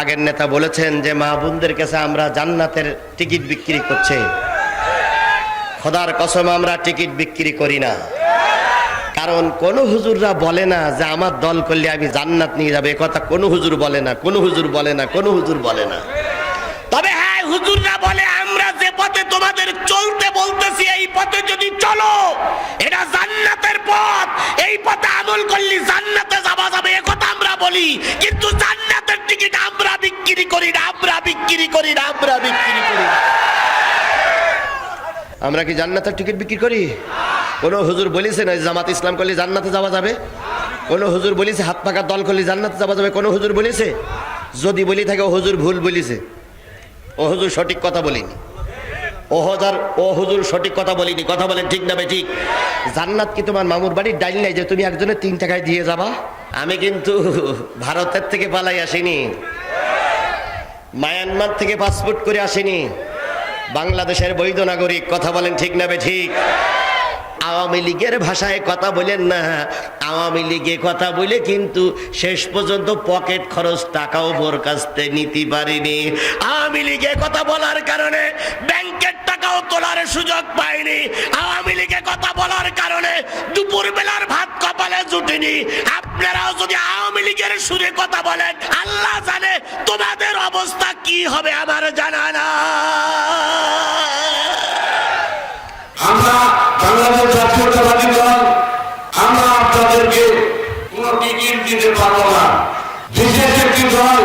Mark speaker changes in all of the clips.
Speaker 1: আগের নেতা বলেছেন যে মা বোনদের কাছে আমরা জান্নাতের টিকিট বিক্রি করছে। খোদার কসম আমরা টিকিট বিক্রি করি না। কারণ কোন হুজুররা বলে না যে আমার দল করলে আমি জান্নাত নিয়ে যাব। কথা কোন হুজুর বলে না, কোন হুজুর বলে না, কোন হুজুর বলে না। তবে হ্যাঁ হুজুররা বলে পথে তোমাদের চলতে বলতেছি, এই পথে যদি চলো এটা জান্নাতের পথ। এই পথে আমল করলে, জান্নাতে যাওয়া যাবে, এ কথা আমরা বলি। কিন্তু জান্নাতের টিকিট আমরা বিক্রি করি না, আমরা বিক্রি করি না, আমরা বিক্রি করি আমরা কি জান্নাতের টিকিট বিক্রি করি? কোন হুজুর বলিছে না জামাত ইসলাম করলে জান্নাতে যাওয়া যাবে? কোন হুজুর বলিছে হাত পাকা দল করলে জান্নাতে যাওয়া যাবে? কোন হুজুর বলিছে? যদি বলি থাকে, ও হুজুর ভুল বলিছে। ও হুজুর সঠিক কথা বলিনি। ও হাজার ও হুজুর সঠিক কথা বলিনি কথা বলেন ঠিক না ঠিক জান্নাত কি তোমার মামুর বাড়ির ডাইল নাই যে তুমি একজনের তিন টাকায় দিয়ে যাবা? আমি কিন্তু ভারতের থেকে পালাই আসিনি। মায়ানমার থেকে পাসপোর্ট করে আসিনি। বাংলাদেশের বৈধ নাগরিক কথা বলেন ঠিক না ঠিক আওয়ামী লীগের ভাষায় কথা বলেন না। আওয়ামী লীগে কথা বলে কিন্তু শেষ পর্যন্ত পকেট খরচ, টাকাও বোর কাছ থেকে নিতে পারিনি। আওয়ামী লীগে কথা বলার কারণে ব্যাংকের টাকাও তোলার সুযোগ পাইনি আওয়ামী লীগে কথা বলার কারণে দুপুর বেলার ভাত কপালে জুটিনি। আপনারাও যদি আওয়ামী লীগের সুরে কথা বলেন, আল্লাহ জানে তোমাদের অবস্থা কি হবে আমার জানা না
Speaker 2: আমরা আমরা আপনাদেরকে কোনো টিকিট দিতে পারব না। বিশেষ একটি দল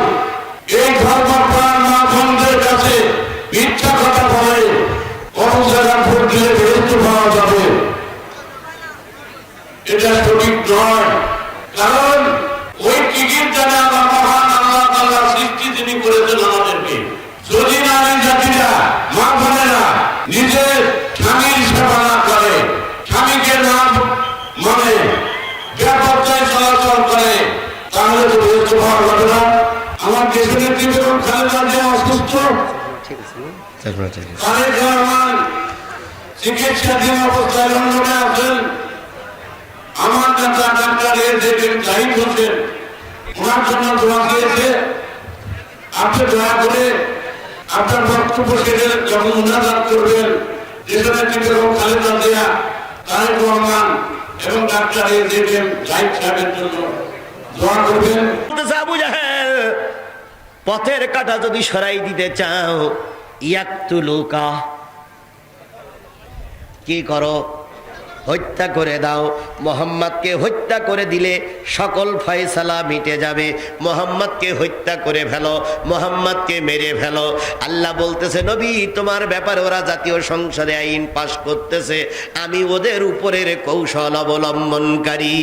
Speaker 2: এই ধর্মপ্রাণ মা বোনদের কাছে মিথ্যা কথা বলে কোন জায়গা ভোট দিলে বেরোতে পাওয়া যাবে এটা সঠিক নয় কারণ ওই টিকিট জানে আমার মহান আল্লাহ তাল্লাহ সৃষ্টি তিনি করেছেন আমাদেরকে যদি নারী জাতিরা মা বোনেরা নিজের স্বামীর সেবা না করে স্বামীকে না মানে ব্যাপর্যায় চলাচল করে তাহলে তো বেরোতে পাওয়া যাবে না আমার দেশের নেত্রী বেগম খালেদা জিয়া অসুস্থ তারেক রহমান চিকিৎসাধীন অবস্থায় লন্ডনে আছেন। আমার নেতা ডাক্তার এ দেখেন জাহিদ হোসেন ওনার জন্য দোয়া দিয়েছে। আপনি দয়া করে আপনার বক্তব্য শেষে যখন উন্নয়ন করবেন যেখানে থেকে খালেদা জিয়া তারেক রহমান এবং ডাক্তার এ দেখেন জাহিদ সাহেবের জন্য দোয়া করবেন।
Speaker 1: আবু জাহেল পথের কাটা যদি সরাই দিতে চাও ইয়াকতুলুকা। কি করো? হত্যা করে দাও। মোহাম্মদকে হত্যা করে দিলে সকল ফয়সালা মিটে যাবে। মোহাম্মদকে হত্যা করে ফেলো, মোহাম্মদকে মেরে ফেলো। আল্লাহ বলতেছে, নবী, তোমার ব্যাপারে ওরা জাতীয় সংসদে আইন পাশ করতেছে। আমি ওদের উপরের কৌশল অবলম্বনকারী।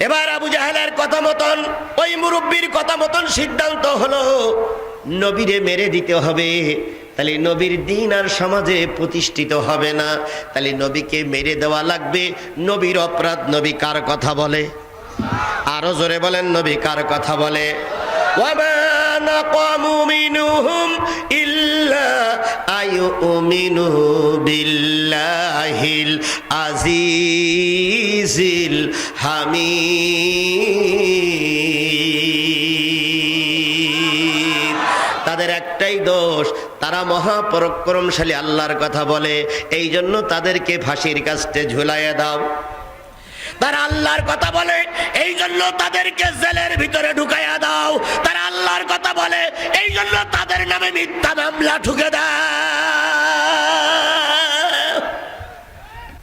Speaker 1: এবার আবু জাহেলের কথা মতন, ওই মুরব্বীর কথা মতন সিদ্ধান্ত হলো, নবীরে মেরে দিতে হবে। তাহলে নবীর দিন আর সমাজে প্রতিষ্ঠিত হবে না। তাহলে নবীকে মেরে দেওয়া লাগবে। নবীর অপরাধ নবী কার কথা বলে? আরও জোরে বলেন, নবী কার কথা বলে? লা আয়ুমিনু বিল্লাহিল আজিজিল হামিদ। তাদের একটাই দোষ, তারা মহাপরাক্রমশালী আল্লাহর কথা বলে এই জন্য তাদেরকে ফাঁসির কাছে ঝুলাইয়া দাও। তারা আল্লাহর কথা বলে এই জন্য তাদেরকে জেলের ভিতরে ঢুকাইয়া দাও। তারা আল্লাহর কথা বলে এই জন্য তাদের নামে মিথ্যা মামলা ঢুকে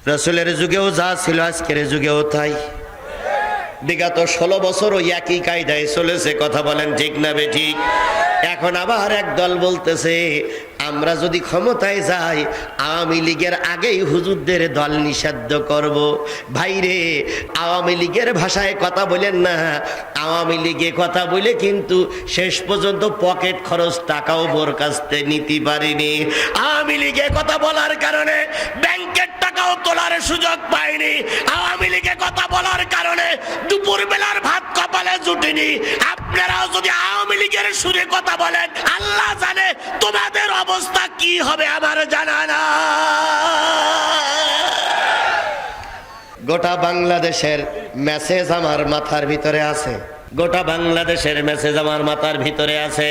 Speaker 1: রসুলের যুগেও যা ছিল, আজকের যুগেও তাই। বিগত ষোলো বছর ওই একই কায়দায় চলেছে, কথা বলেন ঠিক না বে ঠিক এখন আবার এক দল বলতেছে আমরা যদি ক্ষমতায় যাই, আওয়ামী লীগের আগেই হুজুরদের দল নিষিদ্ধ করব। ভাইরে আওয়ামী লীগের ভাষায় কথা বলেন না। আওয়ামী লীগে কথা বলে কিন্তু শেষ পর্যন্ত পকেট খরচ টাকাও বোর কাছ থেকে নিতে পারিনি। আওয়ামী লীগে কথা বলার কারণে ব্যাংকের টাকাও তোলার সুযোগ পাইনি। আওয়ামী লীগে কথা বলার কারণে দুপুর বেলার ভাত কপালে জুটিনি। আপনারাও যদি আওয়ামী লীগের সুরে কথা বলেন, আল্লাহ জানে তোমাদের অবস্থা কি হবে আমার জানা না গোটা বাংলাদেশের মেসেজ আমার মাথার ভিতরে আছে। গোটা বাংলাদেশের মেসেজ আমার মাথার ভিতরে আছে।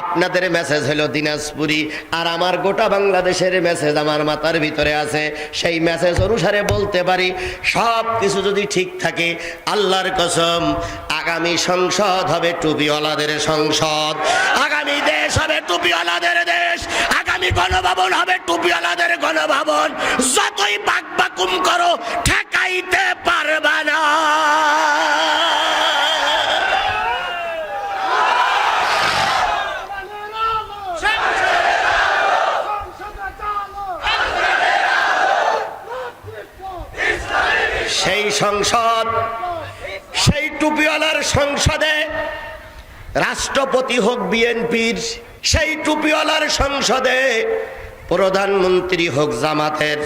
Speaker 1: আপনাদের মেসেজ হলো দিনাজপুরি আর আমার গোটা বাংলাদেশের মেসেজ আমার মাথার ভিতরে আছে। সেই মেসেজ অনুসারে বলতে পারি, সব কিছু যদি ঠিক থাকে, আল্লাহর কসম, আগামী সংসদ হবে টুপিওয়ালাদের সংসদ। আগামী দেশ হবে টুপিওয়ালাদের দেশ। আগামী গণভবন হবে টুপিওয়ালাদের গণভবন। যতই বাক বাকুম করো, ঠেকাইতে পারবে না। সেই সংসদ, সেই টুপিওয়ালার সংসদে রাষ্ট্রপতি হোক বিএনপির সেই টুপিওয়ালার সংসদে প্রধানমন্ত্রী হোক জামাতের,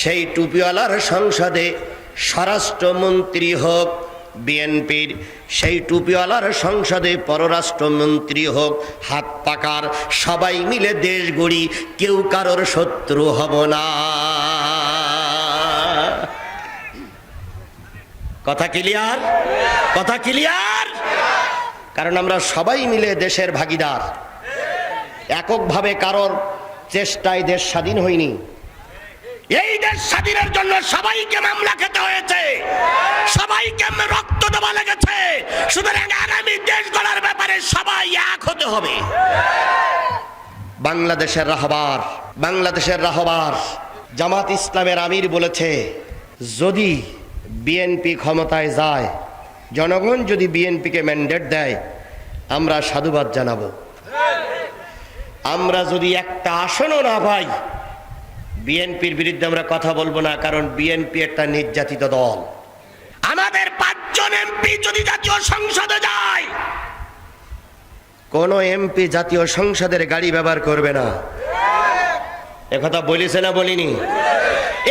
Speaker 1: সেই টুপিওয়ালার সংসদে স্বরাষ্ট্রমন্ত্রী হোক বিএনপির, সেই টুপিওয়ালার সংসদে পররাষ্ট্রমন্ত্রী হোক হাত পাকার সবাই মিলে দেশ গড়ি, কেউ কারোর শত্রু হব না। কথা ক্লিয়ার কথা ক্লিয়ার কারণ আমরা সবাই মিলে দেশের ভাগিদার। এককভাবে কারোর চেষ্টায় দেশ স্বাধীন হয়নি। এই দেশ স্বাধীনের জন্য সবাইকে মামলা খেতে হয়েছে। সবাইকে রক্ত দেওয়া লেগেছে। সুতরাং আগামী দেশ গড়ার ব্যাপারে সবাই এক হতে হবে। বাংলাদেশের রাহবার বাংলাদেশের রাহবার জামাত ইসলামের আমির বলেছে, যদি বিএনপি ক্ষমতায় যায় জনগণ যদি বিএনপিকে ম্যান্ডেট দেয়, আমরা সাধুবাদ জানাব। আমরা যদি একটা আসনও না পাই, বিএনপির বিরুদ্ধে আমরা কথা বলব না, কারণ বিএনপি একটা নির্যাতিত দল। আমাদের পাঁচজন এমপি যদি জাতীয় সংসদে যায়, কোন এমপি জাতীয় সংসদের গাড়ি ব্যবহার করবে না। একথা বলিছে না বলিনি?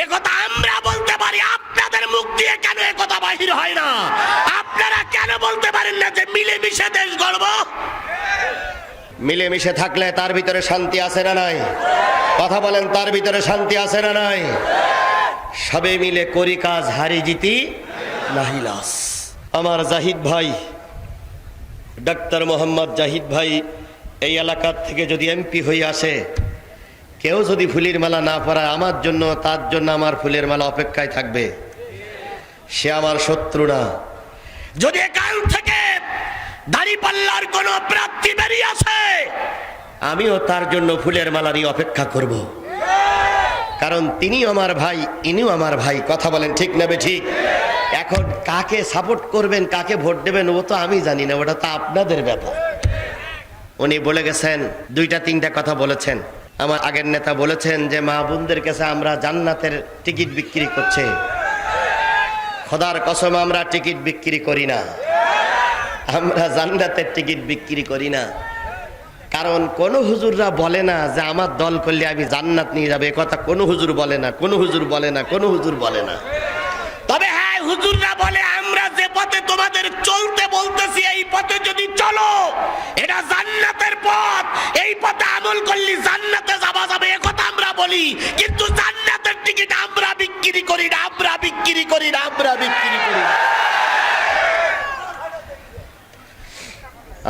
Speaker 1: একথা আমরা বলতে পারি, আপনাদের মুখ দিয়ে কেন একথা বাহির হয় না? কেন বলতে পারেন না যে মিলেমিশে দেশ গড়ব? মিলেমিশে থাকলে তার ভিতরে শান্তি আছে না নাই? কথা বলেন, তার ভিতরে শান্তি আছে না নাই? সবে মিলে করি কাজ, হারি জিতি নাহিলাস আমার জাহিদ ভাই, ডাক্তার মোহাম্মদ জাহিদ ভাই, এই এলাকার থেকে যদি এমপি হয়ে আসে, কেউ যদি ফুলের মালা না পরায় আমার জন্য, তার জন্য আমার ফুলের মালা অপেক্ষায় থাকবে। সে আমার শত্রু না। যদি কাল থেকে দাড়ি পাল্লার কোন প্রার্থী বেরিয়ে আসে, আমিও তার জন্য ফুলের মালারই অপেক্ষা করব। কারণ তিনি আমার ভাই, ইনিও আমার ভাই, কথা বলেন ঠিক নেবে ঠিক? এখন কাকে সাপোর্ট করবেন, কাকে ভোট দেবেন, ও তো আমি জানি না, ওটা তো আপনাদের ব্যাপার। উনি বলে গেছেন, দুইটা তিনটা কথা বলেছেন। আমার আগের নেতা বলেছেন যে, মা বোনদের কাছে আমরা জান্নাতের টিকিট বিক্রি করছে। খোদার কসম, আমরা টিকিট বিক্রি করি না। আমরা জান্নাতের টিকিট বিক্রি করি না। কারণ কোন হুজুররা বলে না যে, আমার দল করলে আমি জান্নাত নিয়ে যাব। এ কথা কোনো হুজুর বলে না, কোনো হুজুর বলে না, কোনো হুজুর বলে না তবে হ্যাঁ হুজুররা বলে আমরা যে পথে তোমাদের চলতে বলতেছি, এই পথে যদি চলো, এটা জান্নাতের পথ। এই পথে আমল করলে, জান্নাতে যাবে, এ কথা আমরা বলি। কিন্তু জান্নাতের টিকিট আমরা বিক্রি করি না, আমরা বিক্রি করি না, আমরা বিক্রি করি না।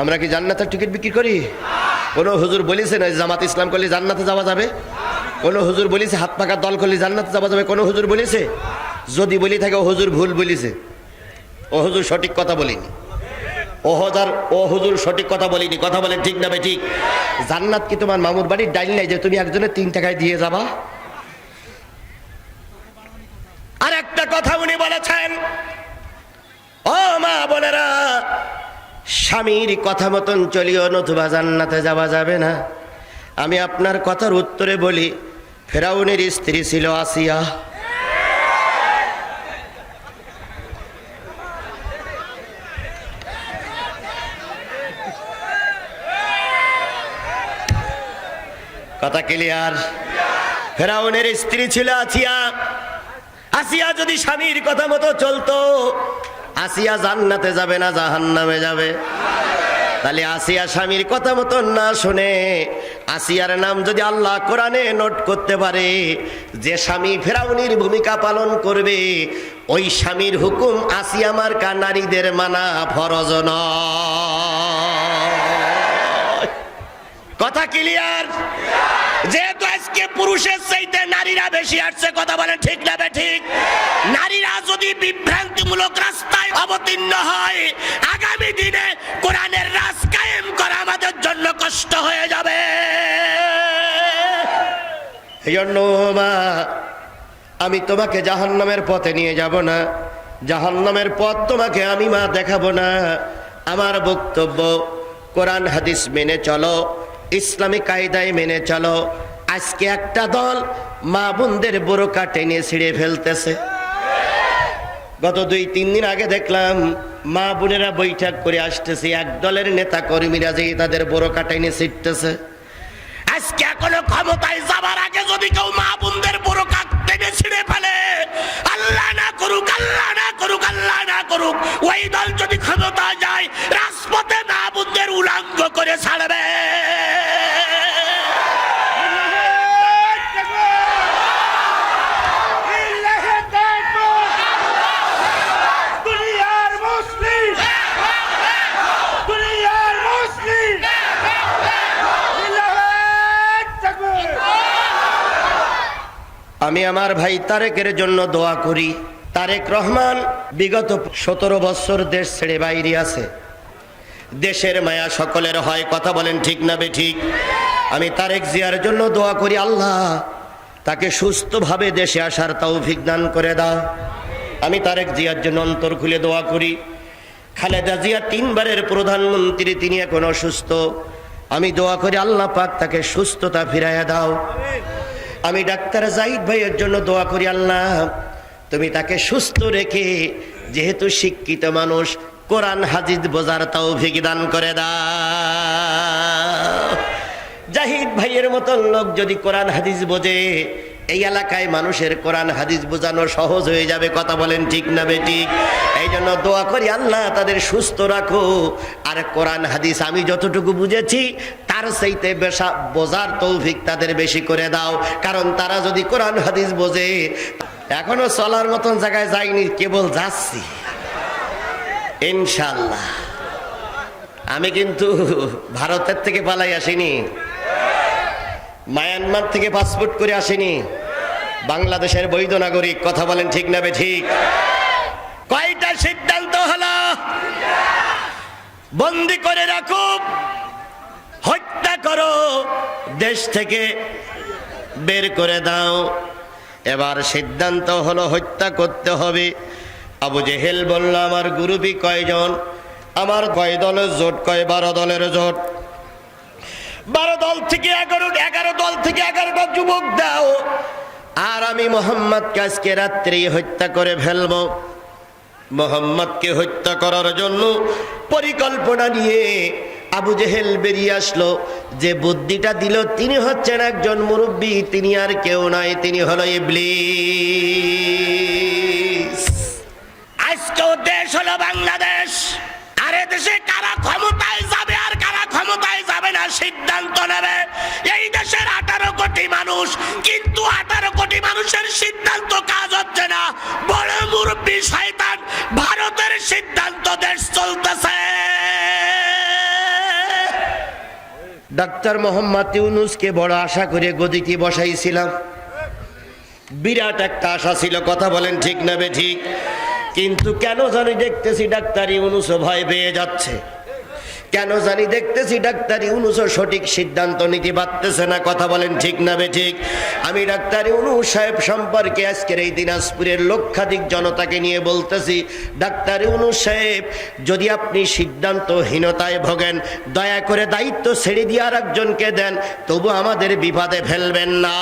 Speaker 1: আমরা কি জান্নাতের টিকিট বিক্রি করি? কোন হুজুর বলিছে না জামাত ইসলাম করলে জান্নাতে যাওয়া যাবে? কোন হুজুর বলিছে, হাত পাকার দল করলে জান্নাতে যাওয়া যাবে? কোন হুজুর বলিছে? যদি বলি থাকে হুজুর ভুল বলিছে। ও হুজুর সঠিক কথা বলিনি। ও ও হুজুর সঠিক কথা বলিনি। কথা বলে ঠিক না ঠিক জান্নাত কি তোমার মামুর বাড়ির ডাইল নাই যে তুমি একজনের তিন টাকায় দিয়ে যাবা? আর একটা কথা উনি বলেছেন, ও মা বোনেরা, স্বামীর কথা মতন চলিও নতুবা জান্নাতে যাওয়া যাবে না। আমি আপনার কথার উত্তরে বলি, ফেরাউনের স্ত্রী ছিল আসিয়া। কথা ক্লিয়ার ফেরাউনের স্ত্রী ছিল আসিয়া। আসিয়া যদি স্বামীর কথা মতো চলতো, আসিয়া জান্নাতে যাবে না, জাহান্নামে যাবে। তাহলে আসিয়া স্বামীর কথা মতো না শুনে আসিয়ার নাম যদি আল্লাহ কোরআনে নোট করতে পারে, যে স্বামী ফেরাউনির ভূমিকা পালন করবে, ওই স্বামীর হুকুম আসিয়া মার্কা নারীদের মানা ফরজ। কথা ক্লিয়ার? যেহেতু আজকে পুরুষের চাইতে নারীরা বেশি আসছে, কথা বলেন ঠিক না বে ঠিক? নারীরা যদি বিভ্রান্তিমূলক রাস্তায় অবতীর্ণ হয়, আগামী দিনে কোরআনের রাজ কায়েম করা আমাদের জন্য কষ্ট হয়ে যাবে। এই জন্য মা, আমি তোমাকে জাহান্নামের পথে নিয়ে যাব না। জাহান্নামের পথ তোমাকে আমি মা দেখাবো না। আমার বক্তব্য কোরআন হাদিস মেনে চলো। ইসলামী কায়দায় মেনে চলো। আজকে একটা দল মা বোনদের বোরকা টেনে ছিঁড়ে ফেলতেছে। গত দুই, তিন দিন আগে দেখলাম মা বোনেরা বৈঠক করে আসতেছে। এক দলের নেতা কর্মীরা যে তাদের বোরকা টেনে ছিটতেছে আজকে এখনও ক্ষমতায় যাবার আগে যদি কেউ মা বোনদের বড় কাক টেনে ছিঁড়ে আল্লাহ না করুক, আল্লাহ না করুক, আল্লাহ না করুক, ওই দল যদি ক্ষমতা যায়, রাজপথে না বোনদের উলাঙ্গ করে ছাড়বে। আমি আমার ভাই তারেকের জন্য দোয়া করি। তারেক রহমান, বিগত সতেরো বছর দেশ ছেড়ে বাইরে আছে। দেশের মায়া সকলের হয়, কথা বলেন ঠিক না বে ঠিক? আমি তারেক জিয়ার জন্য দোয়া করি, আল্লাহ তাকে সুস্থভাবে দেশে আসার তৌফিক দান করে দাও। আমি তারেক জিয়ার জন্য অন্তর খুলে দোয়া করি। খালেদা জিয়া তিনবারের প্রধানমন্ত্রী, তিনি এখন অসুস্থ। আমি দোয়া করি, আল্লাহ পাক তাকে সুস্থতা ফিরাইয়া দাও। আমি ডাক্তার জাহিদ ভাইয়ের জন্য দোয়া করি, আল্লাহ। তুমি তাকে সুস্থ রেখে যেহেতু শিক্ষিত মানুষ, কোরআন হাজিদ বোঝার তাও দান করে দা জাহিদ ভাইয়ের মতন লোক যদি কোরআন, হাদিস বোঝে এই এলাকায় মানুষের কোরআন, হাদিস বোঝানো সহজ হয়ে যাবে, কথা বলেন ঠিক না বেঠিক এই জন্য দোয়া করি, আল্লাহ তাদের সুস্থ রাখো। আর কোরআন, হাদিস আমি যতটুকু বুঝেছি, তার সেইতে বেশা বোঝার তৌফিক তাদের বেশি করে দাও। কারণ তারা যদি কোরআন, হাদিস বোঝে, এখনও চলার মতন জায়গায় যাইনি, কেবল যাচ্ছি। ইনশাল্লাহ আমি কিন্তু ভারতের থেকে পালাই আসিনি। মায়ানমার থেকে পাসপোর্ট করে আসিনি। বাংলাদেশের বৈধ নাগরিক, কথা বলেন ঠিক না ঠিক? কয়টা সিদ্ধান্ত হলো? বন্দি করে রাখো, হত্যা করো, দেশ থেকে বের করে দাও। এবার সিদ্ধান্ত হলো হত্যা করতে হবে। আবু জেহেল বলল, আমার গুরুবি কয়জন? আমার কয় দলের জোট, কয় বারো দলের জোট? বারো দল থেকে এগারো এগারো দল থেকে এগারোটা যুবক দাও। আর আমি মোহাম্মদকে আজকে রাত্রি হত্যা করে ফেলব। মোহাম্মদকে হত্যা করার জন্য পরিকল্পনা নিয়ে আবু জেহেল বেরিয়ে আসলো। যে বুদ্ধিটা দিল, তিনি হচ্ছেন একজন মুরব্বী, তিনি আর কেউ নয় তিনি হলো ইবলিস। আজকেও দেশ হলো বাংলাদেশ। আরে দেশে কারা ক্ষমতায় সিদ্ধান্ত নেবে। এই দেশের আঠারো কোটি মানুষ, কিন্তু আঠারো কোটি মানুষের সিদ্ধান্ত কাজ হচ্ছে না। বড় মুরব্বী শয়তান ভারতের সিদ্ধান্ত দেশ চলতেছে। ডাক্তার মোহাম্মদ ইউনুসকে বড় আশা করে গদিতে বসাইছিলাম। বিরাট একটা আশা ছিল, কথা বলেন ঠিক না ঠিক। কিন্তু কেন জানি দেখতেছি ডাক্তার ইউনুসও ভয় পেয়ে যাচ্ছে। কেন জানি দেখতেছি ডাক্তার ইউনুসও সঠিক সিদ্ধান্ত নিতে পারতেছে না। কথা বলেন ঠিক না বে ঠিক? আমি ডাক্তার ইউনুস সাহেব সম্পর্কে আজকের এই দিনাজপুরের লক্ষাধিক জনতাকে নিয়ে বলতেছি, ডাক্তার ইউনুস সাহেব, যদি আপনি সিদ্ধান্তহীনতায় ভোগেন, দয়া করে দায়িত্ব ছেড়ে দিয়ে আর একজনকে দেন, তবু আমাদের বিপদে ফেলবেন না।